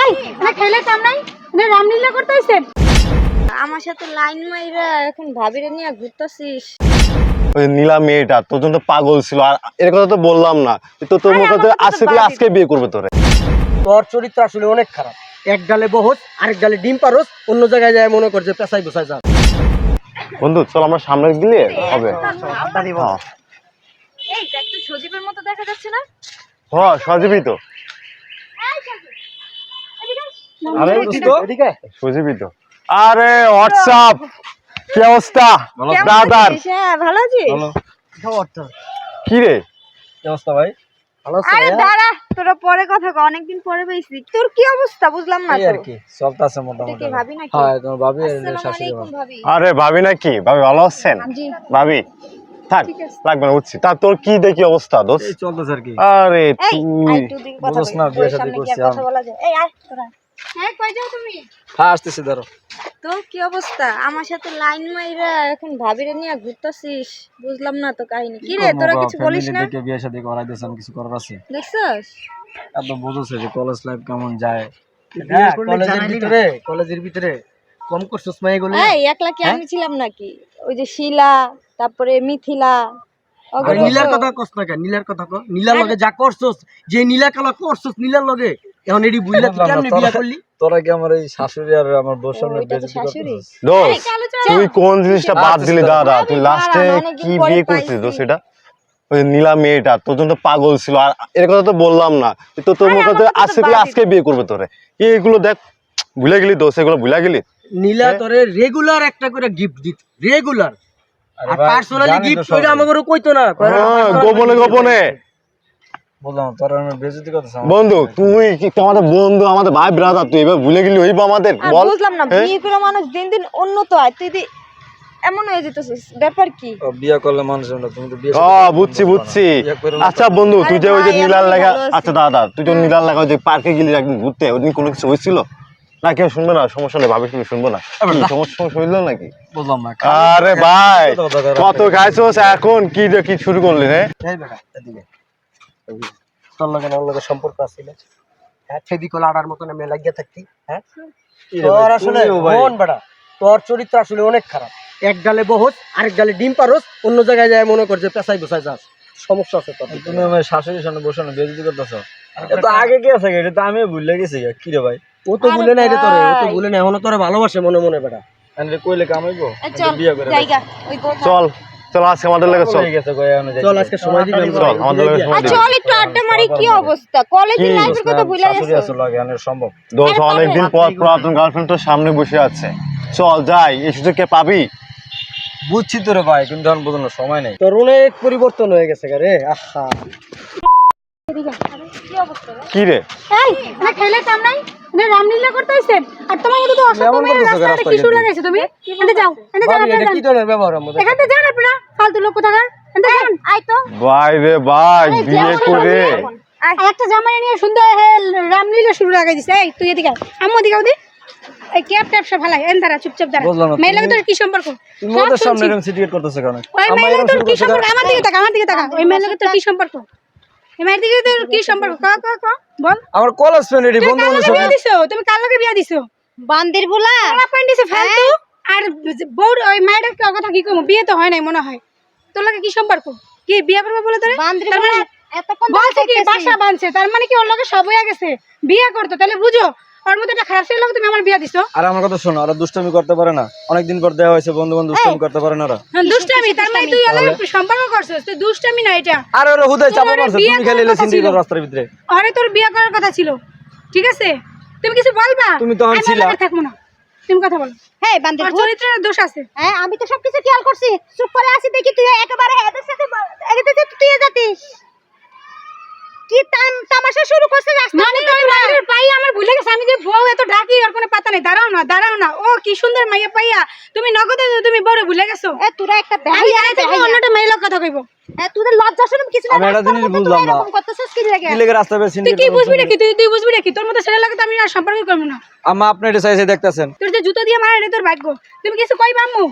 এই না খেলে কাম নাই না রামলীলা করতে আমার সাথে লাইন মাইরা এখন ভাবিরে নিয়ে ঘুরতেছিস ওই নীলা মেয়েটা তোর জন্য পাগল ছিল আর এর কথা তো বললাম না তো তোর মুখে তো আজকে আজকে বিয়ে করবে তোরে তোর চরিত্র আসলে অনেক খারাপ এক ডালে বহস আরেক ডালে ডিম পারস অন্য জায়গায় যায় মনে করছে পেশাই বসাই যা বন্ধু চল আমরা সামনে দিলে হবে হ্যাঁ এই দেখ তো সজীবের মতো দেখা যাচ্ছে না হ্যাঁ সজীবই তো আরে দোস্ত এদিকে। সজীবই তো আরে হোয়াটসঅ্যাপ কি অবস্থা? দাদার হ্যাঁ ভালো আছিস? কি রে? কি অবস্থা ভাই? ভালো আছো আরে ভাইয়া? দাঁড়া তোরা পরে কথা কও অনেকদিন পরে পেয়েছি। তোর কি অবস্থা? বুঝলাম না তো। আর কি চলতেছে মোটামুটি। কি ভাবি নাকি? হ্যাঁ তোমার ভাবি আর শাশুড়ি আরে ভাবি নাকি? ভাবি ভালো আছেন? জি। ভাবি থাক। লাগবে না উঠছি। তা তোর কি দেখি অবস্থা দোস্ত? এই চলতেছে আর কি। আরে তুই। বলি। না, বিয়ে তোর শাদী সামনে কি আর করছি কথা বলা যায়? এই আয় তোরা। হ্যাঁ কই যাও তুমি? হ্যাঁ আসতেছি ধরো। তোর কি অবস্থা? আমার সাথে লাইন মাইরা এখন ভাবিরে নিয়ে ঘুরতেছিস? বুঝলাম না তো কাহিনী। কি রে তোরা কিছু বলিস না? দেখে বিয়ে শাদী করাই কিছু করার আছে। দেখছস? এত বুঝোছে যে কলেজ লাইফ কেমন যায়। হ্যাঁ কলেজের ভিতরে কলেজের ভিতরে কম করছিস মাই গুলো এই একলা কি আমি ছিলাম নাকি? ওই যে শিলা তারপরে মিথিলা আর নীলার কথা কস না কেন? নীলার কথা কো নীলার লগে যা করছস যে নীলা কালা করছস নীলার লগে এখন এডি বুইলা তুই কেমনে বিয়া করলি? তোরা কি আমার এই শাশুড়ি আর আমার বউর সামনে চল। তুই কোন জিনিসটা বাদ দিলি? দাদা তুই লাস্টে কি বিয়ে করছিস। দোস্ত সেটা? ওই নীলা মেয়েটা তোর জন্য পাগল ছিল। আর এর কথা তো বললাম না। তো তোর মুখে তো আজকে তুই আজকে বিয়ে করবে তোরে। এইগুলো দেখ ভুলে গেলি দোষ এগুলো ভুলে গেলি? নীলা তোরে রেগুলার একটা করে গিফট দিত। রেগুলার আরে আর পার্সোনালি গিফট কইরা আমাকে কইতো না কইরা হ্যাঁ, personally গোপনে গোপনে। বললাম তোরা আমার বেজতি করতেছ বন্ধু তুই কি আমাদের বন্ধু আমাদের ভাই ব্রাদার তুই এবার ভুলে গেলি হইব আমাদের বল। বুঝলাম না হ্যাঁ? বিয়ে করে মানুষ দিন দিন উন্নত হয় তুই এমন হয়ে যেতেছিস ব্যাপার কি? বিয়ে করলে মানুষ না তুমি তো বিয়ে ও বুঝছি বুঝছি। আচ্ছা বন্ধু তুই যে ওই যে নীলার লাগা আচ্ছা দাদা তুই যে নীলার লাগা ওই যে পার্কে গেলি একদিন ঘুরতে ওইদিন কোনো কিছু হয়েছিল? না কেউ শুনবে না সমস্যা নেই ভাবি শুনব না। সমস্যা সমস্যা হইল নাকি? বুঝলাম না আরে ভাই কত খাইছোস এখন? কি যে কি শুরু করলি রে? এই বেটা এদিকে। তোর লগে ওর লগে সম্পর্ক আছিল হ্যাঁ ফেবিকল আড়ার মতন আমি লাগিয়ে থাকতি হ্যাঁ? তোর আসলে মন বেটা তোর চরিত্র আসলে অনেক খারাপ। এক ডালে বহস আরেক ডালে ডিম পারস অন্য জায়গায় যায় মনে করছে পেশাই বসাই যাস। সমস্যা আছে তোর তুমি আমার শাশুড়ির সামনে বসে না বেজতি করতেছ? তো আগে কি আছে এটা তো আমি ভুলে গেছি কি রে ভাই? ও তো ভুলে নাই রে তোরে ও তো। ভুলে নাই এখনও তোরে ভালোবাসে মনে মনে বেটা। আমি কইলে কামাইবো বিয়ে করে চল চল আজকে আমাদের লাগে চল। হয়ে চল আজকে সময় দিবি চল আমাদের লাগে সময় দিবি। চল একটু আড্ডা মারি কি অবস্থা? কলেজের লাইফের কথা ভুলে শাশুড়ি গেছো? আছে লাগে আনে সম্ভব। দোষ অনেকদিন পর পুরাতন গার্লফ্রেন্ড তোর সামনে বসে আছে। চল যাই এই সুযোগ কে পাবি? বুঝছি তো রে ভাই কিন্তু এখন বুঝুন সময় নেই। তোর অনেক পরিবর্তন হয়ে গেছে রে আহা। কি রে? এই না খেলে কাম নাই না রামলীলা করতে আর তোমার মতো তো অসভ্য মেয়ে কি শুরু গিয়ে? লাগাইছো তুমি? এখানে যাও এখানে যাও কি ধরনের ব্যবহার আমাদের? এখান থেকে যান আপনারা ফালতু লোক কোথাকার? এখান যান। আয় তো। ভাই রে ভাই বিয়ে করে। আর একটা জামাই নিয়ে সুন্দর রামলীলা শুরু লাগাই দিছে। এই তুই এদিকে আম্মু এদিকে আও দি এই ক্যাপ ট্যাপ সব ভালাই এন দাঁড়া চুপচাপ দাঁড়া। বুঝলাম না, মেয়ে লাগে তোর কি সম্পর্ক? তুমি ওদের সামনে। এরকম করতেছো কেন? ওই লাগে তোর কি সম্পর্ক? আমার দিকে তাকা আমার দিকে তাকা। ওই মেয়ে লাগে তোর কি সম্পর্ক? এই মেয়ের কি সম্পর্ক? ক ক ক বল। আমার কলেজ ফ্রেন্ড এটি বন্ধু বান্ধব বিয়ে দিছো? তুমি কার লগে বিয়ে দিছো? বান্দির ভুলা। পোলা পয়েন্ট ফালতু। আর বউর ওই মেয়েটার কথা কি কমু বিয়ে তো হয় নাই মনে হয়। তোর লাগে কি সম্পর্ক? কি বিয়ে করবে বলে তোরে? বান্দির তার মানে এতক্ষণ বলছে কি বাসা বাঁধছে। তার মানে কি ওর লগে সব হয়ে গেছে বিয়ে করতো তাহলে বুঝো ওর মধ্যে একটা খারাপ ছিল তুমি আমার বিয়ে দিছো। আর আমার কথা শোনো ওরা দুষ্টামি করতে পারে না। অনেকদিন পর দেওয়া হয়েছে বন্ধু বান্ধব দুষ্টামি করতে পারে না ওরা। হ্যাঁ, দুষ্টামি তার মানে তুই ওর সম্পর্ক করছিস তুই দুষ্টামি না এটা। আর ওরা হুদায় চাপা মারছে তুমি খেলে করার কথা রাস্তার ভিতরে। আরে তোর বিয়ে করার কথা ছিল। ঠিক আছে? তুমি কিছু বলবা? তুমি তখন আমি ছিলা। থাকব না। তুমি কথা বলো। হ্যাঁ চরিত্রের দোষ আছে। হ্যাঁ আমি তো সবকিছু খেয়াল করছি। চুপ করে আছি দেখি তুই একেবারে এদের সাথে এদের সাথে তুই যাতিস কি তাম তামাশা শুরু করছে রাস্তা মানে ওই মায়ের পাই আমার ভুলে গেছে। আমি যে বউ এত ডাকি আর কোনো পাতা নেই। দাঁড়াও না দাঁড়াও না। ও কি সুন্দর মাইয়া পাইয়া। তুমি নগদে তুমি বড় ভুলে গেছো। এ তোরা একটা বেহায়া জানি তুমি অন্যটা মেয়ের কথা কইবো। হ্যাঁ তোদের লজ্জা শরম কিছু না আমি একটা জিনিস বুঝলাম তুই না। করতেছিস কি লাগে? কি বের তুই কি বুঝবি নাকি? তুই তুই বুঝবি নাকি? তোর মতো ছেলে লাগে তো আমি আর সম্পর্ক করব না। আম্মা আপনি এটা চাইছে দেখতেছেন। তোর যে জুতো দিয়ে মারা এটা তোর ভাগ্য। তুমি কিছু কইবা আম্মু?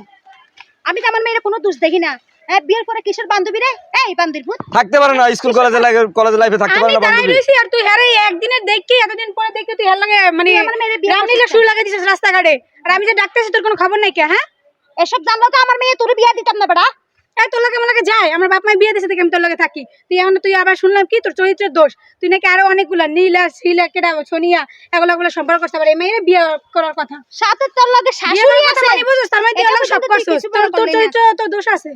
আমি তো আমার মেয়ের কোনো দোষ দেখি না। বিয়ের পরে কিসের বান্ধবী রে? এই বান্ধবীর ভূত। থাকতে পারে না স্কুল কলেজে লাগে কলেজে লাইফে থাকতে পারে না বান্ধবী। আর তুই হ্যাঁ একদিনের দেখি এতদিন পরে দেখি তুই হ্যাঁ লাগে মানে শুরু লাগাই দিছিস রাস্তাঘাটে। আর আমি যে ডাকতেছি তোর কোনো খবর নাই কে হ্যাঁ? এসব জানলো তো আমার মেয়ে তোর বিয়া দিতাম না বেটা এই তোর লগে আমার লগে যায় আমার বাপ বিয়ে দিয়েছে দেখে আমি তোর লগে থাকি। তুই এখন তুই আবার শুনলাম কি তোর চরিত্রের দোষ। তুই নাকি আরও অনেকগুলা নীলা শিলা কেটা সোনিয়া এগুলো এগুলো সম্পর্ক করতে পারে। মেয়ের বিয়ে করার কথা। সাথে তোর লগে শাশুড়ি আছে। মানে বুঝছিস তার মানে তুই সব করছিস। তোর। চরিত্র তোর দোষ আছে।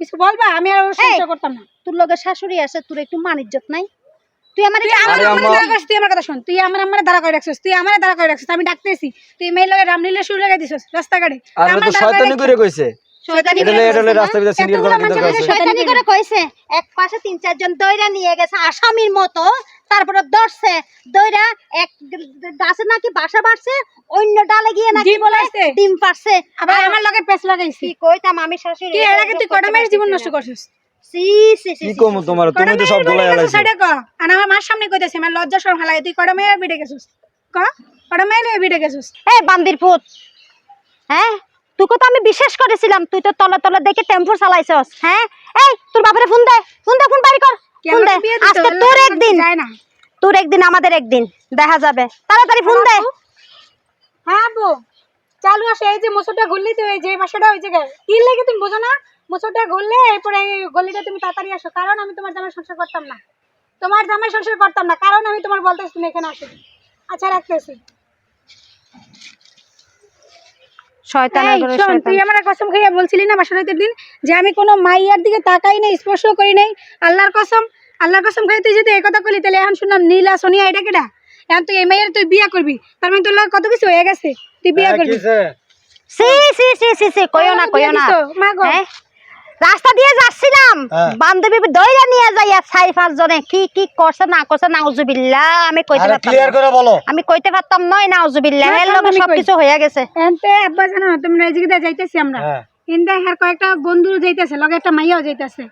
কিছু বলবা আমি আর ওর সংসার করতাম না। তোর লগে শাশুড়ি আছে তোর একটু মান ইজ্জত নাই। তুই আমার তুই আমার তুই আমার কথা শুন তুই আমার আমার দাঁড়া করে রাখছিস তুই আমার দাঁড়া করে রাখছিস আমি ডাকতেছি। তুই মেয়ের লগে রামলীলা শুরু লাগাই দিছিস রাস্তাঘাটে। আমার তো শয়তানি করে কইছে। শয়তানি করে এটা রাখছিস, রাস্তা? ভিতরে সিনিয়র এতগুলো করার কি মানুষের দরকার কাছে আছে। শয়তানি করে কইছে। এক পাশে তিন চারজন দইরা নিয়ে গেছে আসামির মতো তারপরে ধরছে। দইরা এক গাছে নাকি বাসা বাড়ছে অন্য ডালে গিয়ে নাকি বলে ডিম পারছে আবার আমার লগে পেছ লাগাইছি। কইতাম আমি শাশুড়ি কি এর আগে তুই কটা জীবন নষ্ট করছিস? সি সি সি কম তোমার? তুমি তো সব গোলাই হালাইছো সাইডে ক? আর আমার মার সামনে কইতেছে আমার লজ্জা শরম হালাই তুই মেয়ের বিটে গেছিস? ক? বিটে গেছিস? বান্দির ফুট হ্যাঁ? তোকে তো আমি বিশ্বাস করেছিলাম তুই তো তলে তলে দেখে টেম্পো চালাইছস হ্যাঁ? এই তোর বাপরে ফোন দে ফোন দে ফোন বাড়ি কর ফোন দে। আজকে তোর একদিন যায় না। তোর একদিন আমাদের একদিন দেখা যাবে। তাড়াতাড়ি ফোন দে। হ্যাঁ আব্বু চালু আসে এই যে মোচরটা ঘুরলি তো এই যে বাসাটা ওই জায়গায় কি লাগে তুমি বোঝো না? মোচরটা ঘুরলে এরপরে এই গলিটা তুমি তাড়াতাড়ি আসো কারণ আমি তোমার জামাই সংসার করতাম না। তোমার জামাই সংসার করতাম না কারণ আমি তোমার বলতে তুমি এখানে আসো। আচ্ছা রাখতেছি। শয়তানের ঘরে শয়তান। তুই আমার কসম খাইয়া বলছিলি না বাসা দিন যে আমি কোনো মাইয়ার দিকে তাকাই নাই স্পর্শ করি নাই? আল্লাহর কসম আল্লাহর কসম খাই তুই যদি এই কথা কলি তাহলে এখন শুনলাম নীলা সোনিয়া এটা এখন তুই এই মাইয়ার তুই বিয়া করবি তার মানে তোর কত কিছু হয়ে গেছে? তুই বিয়া করবি? সি সি সি সি সি কইও না কইও না। মা গো। হ্যাঁ রাস্তা দিয়ে যাচ্ছিলাম। হ্যাঁ। বান্ধবী দইরা নিয়ে যাইয়া চাই পাঁচ জনে কি কি করছে না করছে নাউজুবিল্লাহ আমি কইতে পারতাম ক্লিয়ার করে বলো। আমি কইতে পারতাম নয় নাউজুবিল্লাহ না, এর কারণ লগে। সবকিছু হয়ে গেছে। এনতে আব্বা জানো না তোমরা এই যাইতেছি আমরা। হ্যাঁ। এনতে হ্যার কয়েকটা বন্ধু যাইতেছে লগে একটা মাইয়াও যাইতেছে।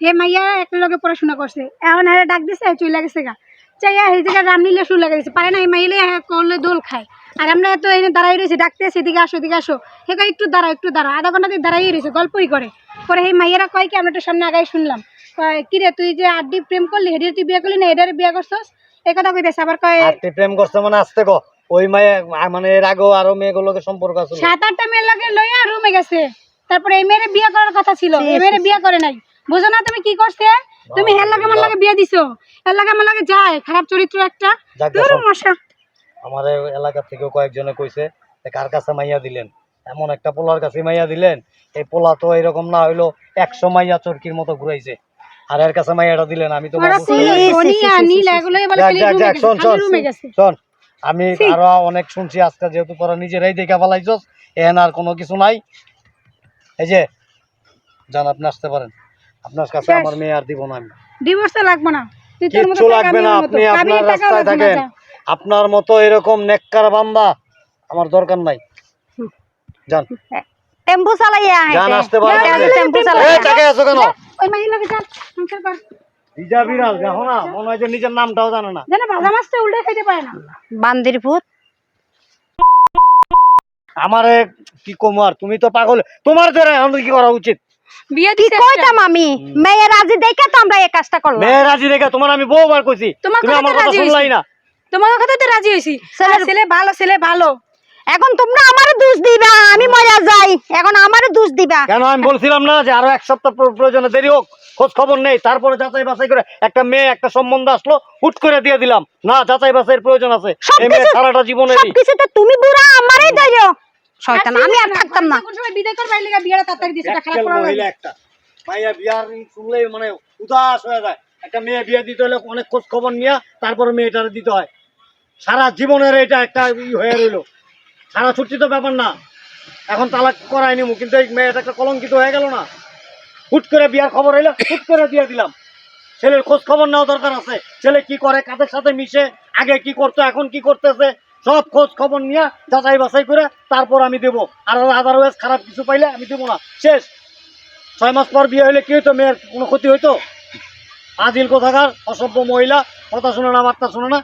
হে মাইয়া একটা লগে পড়াশোনা করছে। এখন হ্যাঁ ডাক দিছে চলে গেছে গা। চাইয়া এই জায়গায় রামলীলা শুরু লাগে দিছে পারে না এই মাইলে করলে দোল খায়। আর আমরা তো এনে দাঁড়াই রয়েছি ডাকতেছি এদিকে আসো এদিকে আসো। হে কয় একটু দাঁড়াও একটু দাঁড়াও। আধা ঘণ্টা দিয়ে দাঁড়াই রয়েছে গল্পই করে। পরে এই মাইয়েরা কয় কি আমরা একটু সামনে আগাই শুনলাম। কয় কিরে তুই যে আড্ডি প্রেম করলি হেডির তুই বিয়ে করলি না এটারে বিয়ে করছস? এই কথা কইতেছে। আবার কয় তুই প্রেম করছে মানে আসতে কো ওই মায়ে মানে এর আগেও আরও মেয়েগুলোকে সম্পর্ক আছে। সাত আটটা মেয়ের লাগে লইয়া রুমে গেছে। তারপরে এই মেয়ের বিয়ে করার কথা ছিল। এই মেয়ের বিয়ে করে নাই। বুঝো না তুমি কি করছে? তুমি হের লাগে আমার লাগে বিয়ে দিছো? হের লাগে আমার লাগে যায় খারাপ চরিত্র একটা। তোর মশা। আমার এলাকা থেকেও কয়েকজনে কইছে কার কাছে মাইয়া দিলেন? এমন একটা পোলার কাছে মাইয়া দিলেন? এই পোলা তো এরকম না হইল একশো মাইয়া চরকির মতো ঘুরাইছে। আর এর কাছে মাইয়াটা দিলেন আমি তো শোন, খালি শোন, শোন আমি আরও অনেক শুনছি আজকে যেহেতু তোরা নিজেরাই দেখা ফেলাইছস এখানে আর কোনো কিছু নাই। এই যে জান আপনি আসতে পারেন। আপনার কাছে আমার মেয়ে আর দিব না আমি। ডিভোর্স লাগবে না। কিচ্ছু লাগবে না আপনি আপনার রাস্তায় থাকেন। আপনার মতো এরকম নেককার বান্দা আমার দরকার নাই। যান। টেম্পু চালাইয়া যান আসতে পারেন। আসে টেম্পু এই চালাইয়া। টাকা আছো কেন? ওই মাইয়ের লাগে চল সংসার কর ভিজা বিড়াল দেখো না মনে হয় যে নিজের নামটাও জানে না। জানো ভাজা মাছটা উল্টে খাইতে পারে না। বান্দির ভূত। আমারে কি কমার তুমি তো পাগল। তোমার দ্বারা এখন কি করা উচিত? বিয়ে কি কইতাম আমি? মেয়ের রাজি দেখে তো আমরা এই কাজটা করলাম। মেয়ে রাজি রেখে তোমার আমি বহুবার কইছি তুমি আমার কথা শুনলাই না। তোমার কথা তো রাজি হয়েছি ছেলে ভালো ছেলে ভালো। এখন তোমরা আমারে দোষ দিবা আমি মজা যাই। এখন আমারে দোষ দিবা। কেন আমি বলছিলাম না যে আরও এক সপ্তাহ প্রয়োজনে দেরি হোক খোঁজ খবর নেই। তারপরে যাচাই বাছাই করে একটা মেয়ে একটা সম্বন্ধ আসলো হুট করে দিয়ে দিলাম। না যাচাই বাছাইয়ের প্রয়োজন আছে। এই মেয়ে সারাটা সবকিছুতে তুমি বুড়া আমারই ধৈর্য শয়তান আমি আর থাকতাম না। কোন সময় বিদায় করবে এই লিগা বিয়েটা তাড়াতাড়ি দিছে এটা খারাপ করা মহিলা একটা। মাইয়া বিয়ার শুনলেই মানে উদাস হয়ে যায়। একটা মেয়ে বিয়ে দিতে হলে অনেক খোঁজ খবর নিয়ে তারপরে মেয়েটারে দিতে হয়। সারা জীবনের এটা একটা ই হয়ে রইল। সারা ছুটি তো ব্যাপার না। এখন তালাক করাই নিমু কিন্তু এই মেয়েটা একটা কলঙ্কিত হয়ে গেল না। হুট করে বিয়ার খবর হইল হুট করে দিয়ে দিলাম। ছেলের খোঁজ খবর নেওয়া দরকার আছে। ছেলে কি করে কাদের সাথে মিশে আগে কি করতো এখন কি করতেছে? সব খোঁজ খবর নিয়ে যাচাই বাছাই করে তারপর আমি দেবো। আর আদারওয়াইজ খারাপ কিছু পাইলে আমি দেবো না। শেষ। ছয় মাস পর বিয়ে হইলে কি হইতো? মেয়ের কোনো ক্ষতি হইতো? আজিল কোথাকার? অসভ্য মহিলা। কথা শুনে না, বার্তা শুনে না।